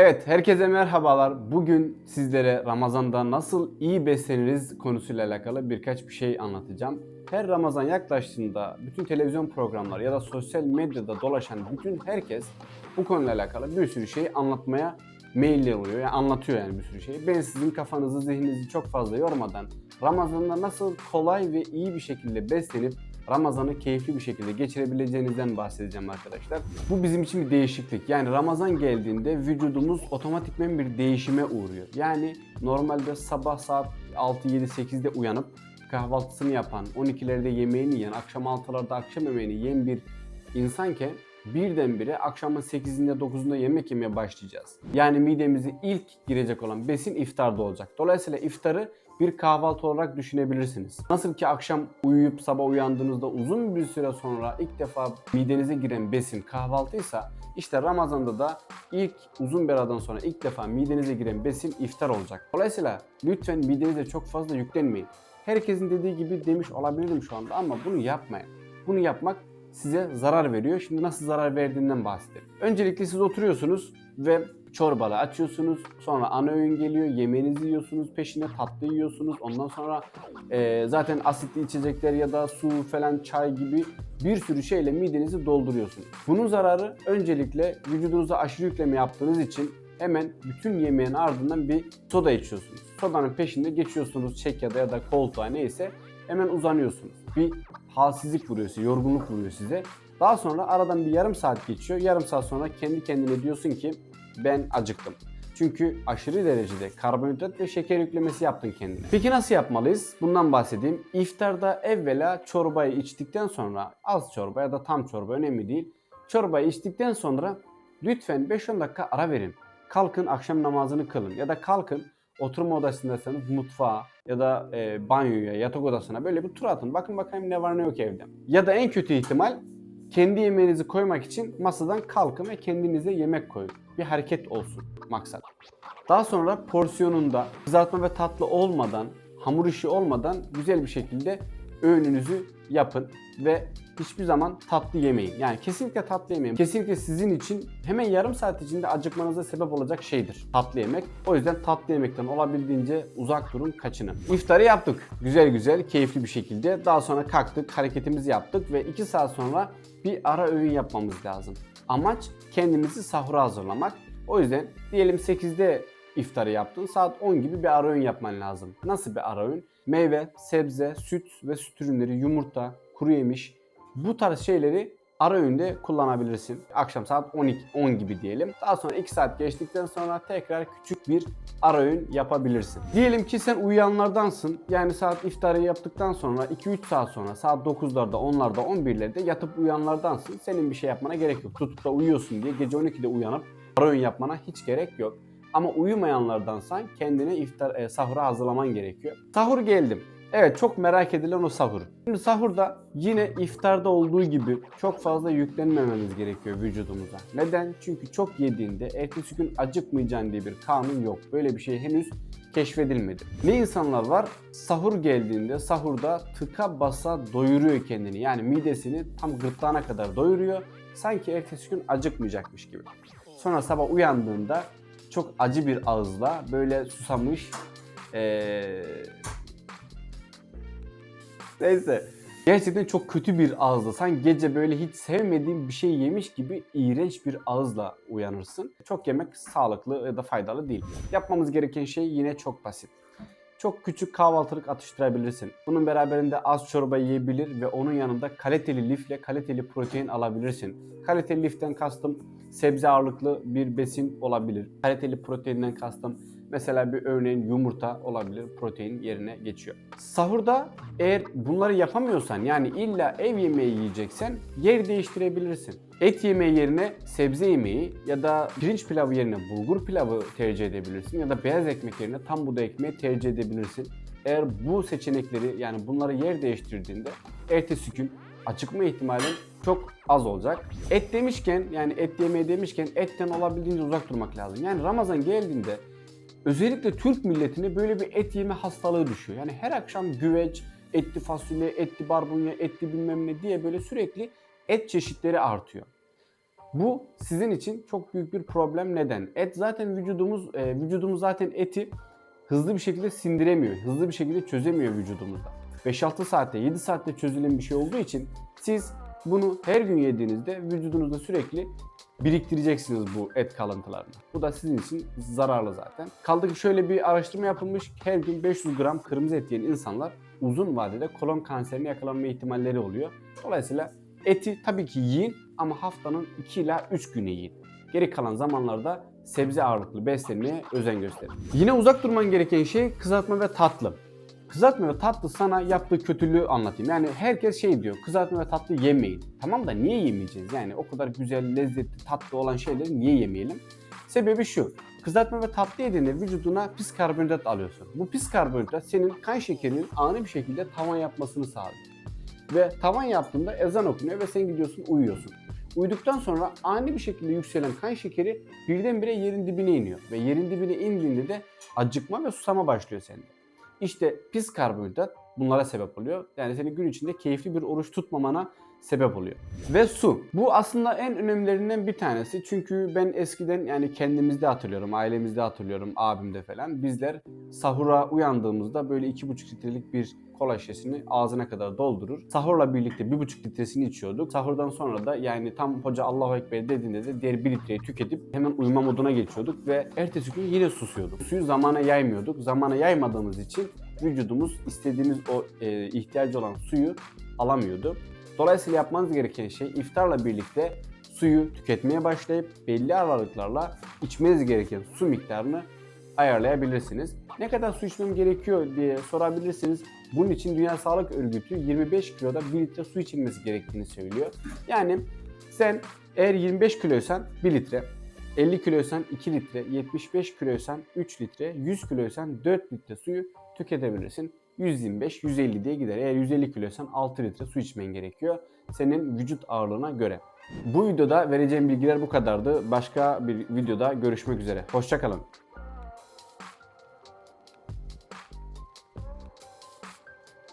Evet, herkese merhabalar. Bugün sizlere Ramazan'da nasıl iyi besleniriz konusuyla alakalı birkaç bir şey anlatacağım. Her Ramazan yaklaştığında bütün televizyon programları ya da sosyal medyada dolaşan bütün herkes bu konuyla alakalı bir sürü şeyi anlatmaya meyilli oluyor. Yani anlatıyor yani bir sürü şeyi. Ben sizin kafanızı, zihninizi çok fazla yormadan Ramazan'da nasıl kolay ve iyi bir şekilde beslenip Ramazan'ı keyifli bir şekilde geçirebileceğinizden bahsedeceğim arkadaşlar. Bu bizim için bir değişiklik. Yani Ramazan geldiğinde vücudumuz otomatikmen bir değişime uğruyor. Yani normalde sabah saat 6, 7, 8'de uyanıp kahvaltısını yapan, 12'lerde yemeğini yiyen, akşam 6'larda akşam yemeğini yiyen bir insanken birdenbire akşamın 8'inde 9'unda yemek yemeye başlayacağız. Yani midemize ilk girecek olan besin iftarda olacak. Dolayısıyla iftarı bir kahvaltı olarak düşünebilirsiniz. Nasıl ki akşam uyuyup sabah uyandığınızda uzun bir süre sonra ilk defa midenize giren besin kahvaltıysa işte Ramazan'da da ilk uzun bir aradan sonra ilk defa midenize giren besin iftar olacak. Dolayısıyla lütfen midenize çok fazla yüklenmeyin. Herkesin dediği gibi demiş olabilirim şu anda ama bunu yapmayın. Bunu yapmak size zarar veriyor. Şimdi nasıl zarar verdiğinden bahsedelim. Öncelikle siz oturuyorsunuz ve çorbalı açıyorsunuz. Sonra ana öğün geliyor. Yemeğinizi yiyorsunuz. Peşine tatlı yiyorsunuz. Ondan sonra e, zaten asitli içecekler ya da su falan çay gibi bir sürü şeyle midenizi dolduruyorsunuz. Bunun zararı öncelikle vücudunuza aşırı yükleme yaptığınız için hemen bütün yemeğin ardından bir soda içiyorsunuz. Sodanın peşinde geçiyorsunuz çekyada ya da koltuğa neyse hemen uzanıyorsunuz. Bir halsizlik vuruyor size, yorgunluk vuruyor size. Daha sonra aradan bir yarım saat geçiyor. Yarım saat sonra kendi kendine diyorsun ki ben acıktım. Çünkü aşırı derecede karbonhidrat ve şeker yüklemesi yaptın kendine. Peki nasıl yapmalıyız? Bundan bahsedeyim. İftarda evvela çorbayı içtikten sonra az çorba ya da tam çorba önemli değil. Çorbayı içtikten sonra lütfen 5-10 dakika ara verin. Kalkın akşam namazını kılın ya da kalkın oturma odasındaysanız mutfağa ya da e, banyoya, yatak odasına böyle bir tur atın. Bakın bakayım ne var ne yok evde. Ya da en kötü ihtimal kendi yemeğinizi koymak için masadan kalkın ve kendinize yemek koyun. Bir hareket olsun maksat. Daha sonra porsiyonunda kızartma ve tatlı olmadan, hamur işi olmadan güzel bir şekilde öğününüzü yapın ve hiçbir zaman tatlı yemeyin. Yani kesinlikle tatlı yemeyin. Kesinlikle sizin için hemen yarım saat içinde acıkmanıza sebep olacak şeydir tatlı yemek. O yüzden tatlı yemekten olabildiğince uzak durun, kaçının. İftarı yaptık. Güzel güzel, keyifli bir şekilde. Daha sonra kalktık, hareketimizi yaptık ve 2 saat sonra bir ara öğün yapmamız lazım. Amaç kendimizi sahura hazırlamak. O yüzden diyelim 8'de iftarı yaptın. Saat 10 gibi bir ara öğün yapman lazım. Nasıl bir ara öğün? Meyve, sebze, süt ve süt ürünleri, yumurta, kuru yemiş bu tarz şeyleri ara öğünde kullanabilirsin. Akşam saat 12 10 gibi diyelim. Daha sonra 2 saat geçtikten sonra tekrar küçük bir ara öğün yapabilirsin. Diyelim ki sen uyuyanlardansın. Yani saat iftarı yaptıktan sonra 2-3 saat sonra saat 9'larda, 10'larda, 11'lerde yatıp uyanlardansın. Senin bir şey yapmana gerek yok. Tutup da uyuyorsun diye gece 12'de uyanıp ara öğün yapmana hiç gerek yok. Ama uyumayanlardansan kendine iftar e, sahura hazırlaman gerekiyor. Sahur geldim. Evet çok merak edilen o sahur. Şimdi sahurda yine iftarda olduğu gibi çok fazla yüklenmememiz gerekiyor vücudumuza. Neden? Çünkü çok yediğinde ertesi gün acıkmayacağın diye bir kanun yok. Böyle bir şey henüz keşfedilmedi. Ne insanlar var? Sahur geldiğinde sahurda tıka basa doyuruyor kendini. Yani midesini tam gırtlağına kadar doyuruyor. Sanki ertesi gün acıkmayacakmış gibi. Sonra sabah uyandığında çok acı bir ağızla böyle susamış ee, Neyse. Gerçekten çok kötü bir ağızla. Sen gece böyle hiç sevmediğin bir şey yemiş gibi iğrenç bir ağızla uyanırsın. Çok yemek sağlıklı ya da faydalı değil. Yapmamız gereken şey yine çok basit. Çok küçük kahvaltılık atıştırabilirsin. Bunun beraberinde az çorba yiyebilir ve onun yanında kaliteli lifle kaliteli protein alabilirsin. Kaliteli liften kastım sebze ağırlıklı bir besin olabilir. Kaliteli proteinden kastım Mesela bir örneğin yumurta olabilir protein yerine geçiyor. Sahurda eğer bunları yapamıyorsan yani illa ev yemeği yiyeceksen yer değiştirebilirsin. Et yemeği yerine sebze yemeği ya da pirinç pilavı yerine bulgur pilavı tercih edebilirsin ya da beyaz ekmek yerine tam buğday ekmeği tercih edebilirsin. Eğer bu seçenekleri yani bunları yer değiştirdiğinde ertesi gün acıkma ihtimalin çok az olacak. Et demişken yani et yemeği demişken etten olabildiğince uzak durmak lazım. Yani Ramazan geldiğinde Özellikle Türk milletine böyle bir et yeme hastalığı düşüyor. Yani her akşam güveç, etli fasulye, etli barbunya, etli bilmem ne diye böyle sürekli et çeşitleri artıyor. Bu sizin için çok büyük bir problem. Neden? Et zaten vücudumuz, e, vücudumuz zaten eti hızlı bir şekilde sindiremiyor. Hızlı bir şekilde çözemiyor vücudumuzda. 5-6 saatte, 7 saatte çözülen bir şey olduğu için siz bunu her gün yediğinizde vücudunuzda sürekli biriktireceksiniz bu et kalıntılarını. Bu da sizin için zararlı zaten. Kaldı ki şöyle bir araştırma yapılmış. Her gün 500 gram kırmızı et yiyen insanlar uzun vadede kolon kanserine yakalanma ihtimalleri oluyor. Dolayısıyla eti tabii ki yiyin ama haftanın 2 ila 3 günü yiyin. Geri kalan zamanlarda sebze ağırlıklı beslenmeye özen gösterin. Yine uzak durman gereken şey kızartma ve tatlı. Kızartma ve tatlı sana yaptığı kötülüğü anlatayım. Yani herkes şey diyor, kızartma ve tatlı yemeyin. Tamam da niye yemeyeceğiz? Yani o kadar güzel, lezzetli, tatlı olan şeyleri niye yemeyelim? Sebebi şu, kızartma ve tatlı yediğinde vücuduna pis karbonhidrat alıyorsun. Bu pis karbonhidrat senin kan şekerinin ani bir şekilde tavan yapmasını sağlıyor. Ve tavan yaptığında ezan okunuyor ve sen gidiyorsun uyuyorsun. Uyuduktan sonra ani bir şekilde yükselen kan şekeri birdenbire yerin dibine iniyor. Ve yerin dibine indiğinde de acıkma ve susama başlıyor sende. İşte pis karbonhidrat bunlara sebep oluyor. Yani senin gün içinde keyifli bir oruç tutmamana sebep oluyor. Ve su. Bu aslında en önemlilerinden bir tanesi. Çünkü ben eskiden yani kendimizde hatırlıyorum, ailemizde hatırlıyorum, abimde falan. Bizler sahura uyandığımızda böyle 2,5 litrelik bir kola şişesini ağzına kadar doldurur. Sahurla birlikte 1,5 litresini içiyorduk. Sahurdan sonra da yani tam hoca Allahu Ekber dediğinde de diğer 1 litreyi tüketip hemen uyuma moduna geçiyorduk ve ertesi gün yine susuyorduk. Suyu zamana yaymıyorduk. Zamana yaymadığımız için vücudumuz istediğimiz o e, ihtiyacı olan suyu alamıyordu. Dolayısıyla yapmanız gereken şey iftarla birlikte suyu tüketmeye başlayıp belli aralıklarla içmeniz gereken su miktarını ayarlayabilirsiniz. Ne kadar su içmem gerekiyor diye sorabilirsiniz. Bunun için Dünya Sağlık Örgütü 25 kiloda 1 litre su içilmesi gerektiğini söylüyor. Yani sen eğer 25 kiloysan 1 litre, 50 kiloysan 2 litre, 75 kiloysan 3 litre, 100 kiloysan 4 litre suyu tüketebilirsin. 125-150 diye gider. Eğer 150 kiloysan 6 litre su içmen gerekiyor. Senin vücut ağırlığına göre. Bu videoda vereceğim bilgiler bu kadardı. Başka bir videoda görüşmek üzere. Hoşçakalın.